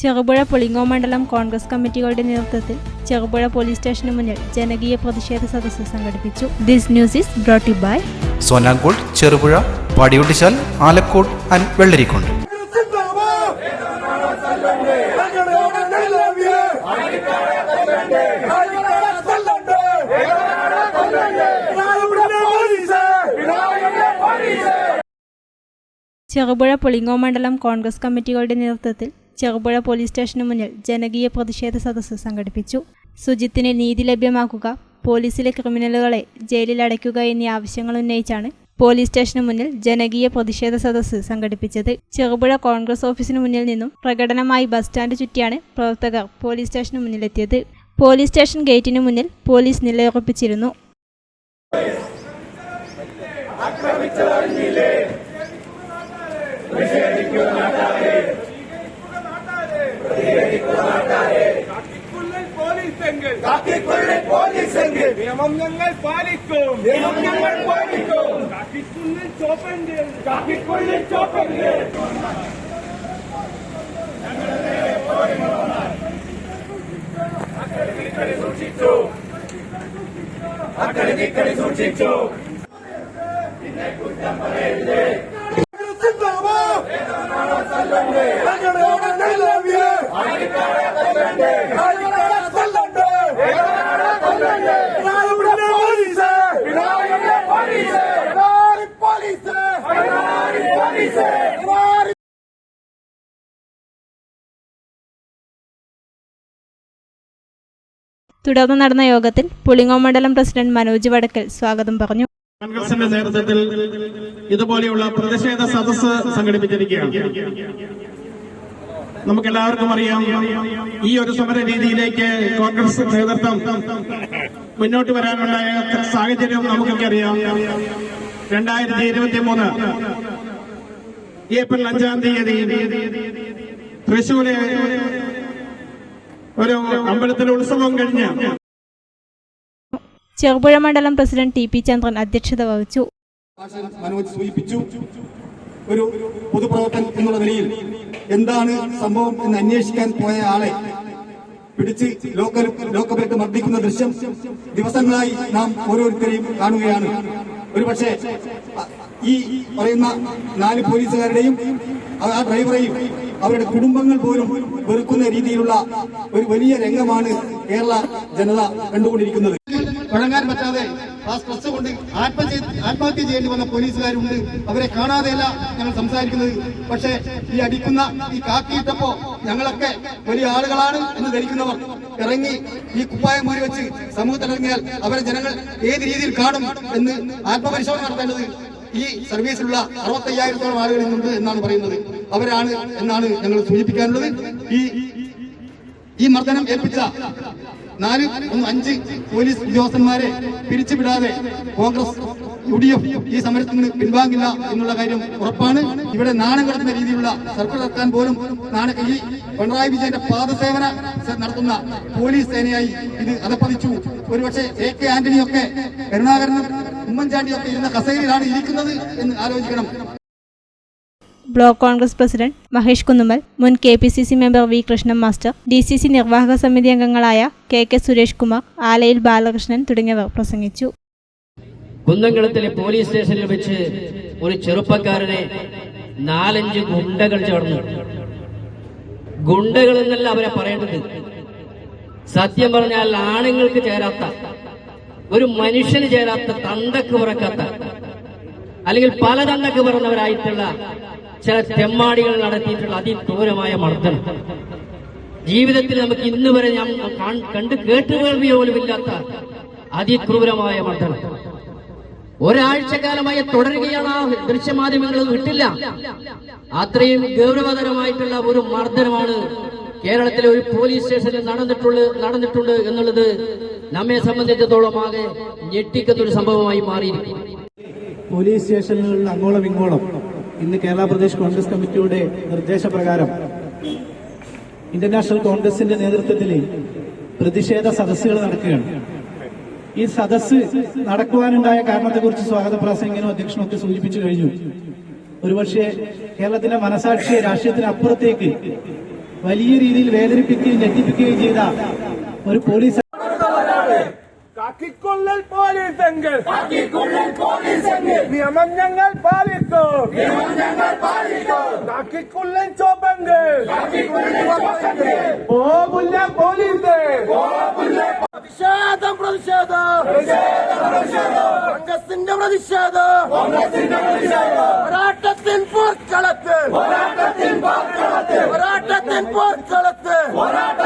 ചെറുപുഴ പുളിങ്ങോ മണ്ഡലം കോൺഗ്രസ് കമ്മിറ്റികളുടെ നേതൃത്വത്തിൽ ചെറുപുഴ പോലീസ് സ്റ്റേഷന് മുന്നിൽ ജനകീയ പ്രതിഷേധ സദസ്സ് സംഘടിപ്പിച്ചു. This news is brought by Sonankode Cherupuzha Padiyottuchal Alakode and Vellarikundu. Cherupuzha Pulingome മണ്ഡലം കോൺഗ്രസ് കമ്മിറ്റികളുടെ നേതൃത്വത്തിൽ ചെറുപുഴ പോലീസ് സ്റ്റേഷന് മുന്നിൽ ജനകീയ പ്രതിഷേധ സദസ്സ് സംഘടിപ്പിച്ചു. സുജിത്തിന് നീതി ലഭ്യമാക്കുക പോലീസിലെ ക്രിമിനലുകളെ ജയിലിൽ അടയ്ക്കുക എന്നീ ആവശ്യങ്ങൾ ഉന്നയിച്ചാണ് പോലീസ് സ്റ്റേഷന് മുന്നിൽ ജനകീയ പ്രതിഷേധ സദസ്സ് സംഘടിപ്പിച്ചത്. ചെറുപുഴ കോൺഗ്രസ് ഓഫീസിന് മുന്നിൽ നിന്നും പ്രകടനമായി ബസ് സ്റ്റാൻഡ് ചുറ്റിയാണ് പ്രവർത്തകർ പോലീസ് സ്റ്റേഷന് മുന്നിലെത്തിയത്. പോലീസ് സ്റ്റേഷൻ ഗേറ്റിന് മുന്നിൽ പോലീസ് നിലയുറപ്പിച്ചിരുന്നു. പോലീസെങ്കിൽ കാക്കിക്കുള്ളിൽ പോലീസെങ്കിൽ നിയമം ഞങ്ങൾ പാലിക്കും. നിയമം ഞങ്ങൾ പാലിക്കും. കാക്കിക്കുള്ളിൽ ചോപ്പെങ്കിൽ കാക്കിക്കുള്ളിൽ ചോപ്പെങ്കിൽ സൂക്ഷിച്ചു. അക്കടി സൂക്ഷിച്ചു. തുടർന്ന് നടന്ന യോഗത്തിൽ പുളിങ്ങോ മണ്ഡലം പ്രസിഡന്റ് മനോജ് വടക്കൽ സ്വാഗതം പറഞ്ഞു. കോൺഗ്രസിന്റെ നേതൃത്വത്തിൽ ഇതുപോലെയുള്ള പ്രതിഷേധ സദസ് സംഘടിപ്പിച്ചിരിക്കുകയാണ്. നമുക്ക് എല്ലാവർക്കും അറിയാം ഈ ഒരു സമര രീതിയിലേക്ക് കോൺഗ്രസ് നേതൃത്വം മുന്നോട്ട് വരാനുണ്ടായ സാഹചര്യം നമുക്കൊക്കെ അറിയാം. രണ്ടായിരത്തി ഇരുപത്തി മൂന്ന് ഏപ്രിൽ അഞ്ചാം തീയതി തൃശൂര് ഒരു അമ്പലത്തിലെ ഉത്സവം കഴിഞ്ഞ ചെറുപുഴ മണ്ഡലം പ്രസിഡന്റ് ടി പി ചന്ദ്രൻ അധ്യക്ഷത വഹിച്ചു. മനോജ് സൂചിപ്പിച്ചു. ഒരു പൊതുപ്രവർത്തകൻ എന്നുള്ള നിലയിൽ എന്താണ് സംഭവം എന്ന് അന്വേഷിക്കാൻ പോയ ആളെ പിടിച്ച് ലോക്കൽ ലോക്കപ്പിലിട്ട് മർദ്ദിക്കുന്ന ദൃശ്യം ദിവസങ്ങളായി നാം ഓരോരുത്തരെയും കാണുകയാണ്. ഒരുപക്ഷെ ഈ പറയുന്ന നാല് പോലീസുകാരുടെയും ആ ഡ്രൈവറെയും അവരുടെ കുടുംബങ്ങൾ പോലും വെറുക്കുന്ന രീതിയിലുള്ള ഒരു വലിയ രംഗമാണ് കേരള ജനത കണ്ടുകൊണ്ടിരിക്കുന്നത്. വഴങ്ങാൻ പറ്റാതെ ആ സ്ട്രെസ് കൊണ്ട് ആത്മഹത്യ ആത്മഹത്യ ചെയ്യേണ്ടി വന്ന പോലീസുകാരുണ്ട്. അവരെ കാണാതെയല്ല ഞങ്ങൾ സംസാരിക്കുന്നത്. പക്ഷേ ഈ അടിക്കുന്ന ഈ കാക്കിയിട്ടപ്പോ ഞങ്ങളൊക്കെ വലിയ ആളുകളാണ് എന്ന് ധരിക്കുന്നവർ ഇറങ്ങി ഈ കുപ്പായം മൂടി വെച്ച് സമൂഹത്തിലിറങ്ങിയാൽ അവരെ ജനങ്ങൾ ഏത് രീതിയിൽ കാണും എന്ന് ആത്മപരിശോധന നടത്തേണ്ടത് ഈ സർവീസിലുള്ള അറുപത്തയ്യായിരത്തോളം ആളുകൾ ഇന്നുണ്ട് എന്നാണ് പറയുന്നത്. അവരാണ് എന്നാണ് ഞങ്ങൾ സൂചിപ്പിക്കാനുള്ളത്. ഈ ഈ മർദ്ദനം ഏൽപ്പിച്ച നാല് അഞ്ച് പോലീസ് ഉദ്യോഗസ്ഥന്മാരെ പിരിച്ചുവിടാതെ കോൺഗ്രസ് യു ഡി എഫ് ഈ സമരത്തിന് പിൻവാങ്ങില്ല എന്നുള്ള കാര്യം ഉറപ്പാണ്. ഇവിടെ നാണം കടത്തുന്ന രീതിയിലുള്ള സർക്കിൾ നടത്താൻ പോലും നാണ ഈ പിണറായി വിജയന്റെ പാദസേവന നടത്തുന്ന പോലീസ് സേനയായി ഇത് അതപ്പതിച്ചു ഒരുപക്ഷെ എ കെ ആന്റണിയൊക്കെ കരുണാകരനും ഉമ്മൻചാണ്ടിയൊക്കെ ഇരുന്ന കസേരയിലാണ് ഇരിക്കുന്നത് എന്ന് ആലോചിക്കണം. ബ്ലോക്ക് കോൺഗ്രസ് പ്രസിഡന്റ് മഹേഷ് കുന്നുമൽ മുൻ K P C C member V Krishnan master D C C നിർവാഹക സമിതി അംഗങ്ങളായ കെ കെ സുരേഷ് കുമാർ ആലയിൽ ബാലകൃഷ്ണൻ തുടങ്ങിയവർ പ്രസംഗിച്ചു. കുന്നംകുളത്തിലെ പോലീസ് സ്റ്റേഷനിൽ വെച്ച് ഒരു ചെറുപ്പക്കാരനെ നാലഞ്ച് ഗുണ്ടകൾ ചേർന്നു ഗുണ്ടകൾ എന്നല്ല അവരെ പറയേണ്ടത്. സത്യം പറഞ്ഞാൽ ആണുങ്ങൾക്ക് ചേരാത്ത ഒരു മനുഷ്യന് ചേരാത്ത തണ്ടക്ക് പുറക്കാത്ത അല്ലെങ്കിൽ പല തണ്ടക്ക് പറഞ്ഞവരായിട്ടുള്ള ചില തെമ്മാടികൾ നടത്തിയിട്ടുള്ള അതിക്രൂരമായ മർദ്ദനം. ജീവിതത്തിൽ നമുക്ക് ഇന്ന് വരെ ഞാൻ കണ്ട് കേട്ടുകേൾവി പോലുമില്ലാത്ത അതിക്രൂരമായ മർദ്ദനം. ഒരാഴ്ചക്കാലമായി തുടരുകയാണ്. ആ ദൃശ്യമാധ്യമങ്ങൾ വിട്ടില്ല. അത്രയും ഗൗരവതരമായിട്ടുള്ള ഒരു മർദ്ദനമാണ് കേരളത്തിലെ ഒരു പോലീസ് സ്റ്റേഷനിൽ നടന്നിട്ടുള്ള നടന്നിട്ടുണ്ട് എന്നുള്ളത് നമ്മെ സംബന്ധിച്ചിടത്തോളം ആകെ ഞെട്ടിക്കുന്ന ഒരു സംഭവമായി മാറിയിരിക്കുന്നു. പോലീസ് സ്റ്റേഷനുകളിൽ അങ്ങോളം ഇങ്ങോളം ഇന്ന് കേരള പ്രദേശ് കോൺഗ്രസ് കമ്മിറ്റിയുടെ നിർദ്ദേശപ്രകാരം ഇന്റർനാഷണൽ കോൺഗ്രസിന്റെ നേതൃത്വത്തിൽ പ്രതിഷേധ സദസ്സുകൾ നടക്കുകയാണ്. ഈ സദസ്സ് നടക്കുവാനുണ്ടായ കാരണത്തെക്കുറിച്ച് സ്വാഗത. പ്രാസംഗികനും അധ്യക്ഷനൊക്കെ സൂചിപ്പിച്ചു കഴിഞ്ഞു. ഒരുപക്ഷെ കേരളത്തിന്റെ മനസാക്ഷിയെ രാഷ്ട്രീയത്തിന് അപ്പുറത്തേക്ക് വലിയ രീതിയിൽ വേദനിപ്പിക്കുകയും ഞെട്ടിപ്പിക്കുകയും ചെയ്ത ഒരു പോലീസ് കാക്കിക്കുള്ളിൽ പോലീസ് എങ്കിൽ കാക്കിക്കുള്ളിൽ പോലീസ് എങ്കിൽ നിയമം ഞങ്ങൾ പാലിക്കും. നിയമം ഞങ്ങൾ പാലിക്കും കാക്കിക്കുള്ളിൽ ചോപ്പെങ്കിൽ. പോകില്ല പോലീസ്. പ്രതിഷേധം പ്രതിഷേധം. കോൺഗ്രസിന്റെ പ്രതിഷേധം. പോരാട്ടത്തിൻ പോർക്കളത്ത് പോരാട്ടത്തിൻ പോർക്കളത്ത് പോരാട്ടത്തിൻ പോർക്കളത്ത് പോരാട്ടത്തിൻ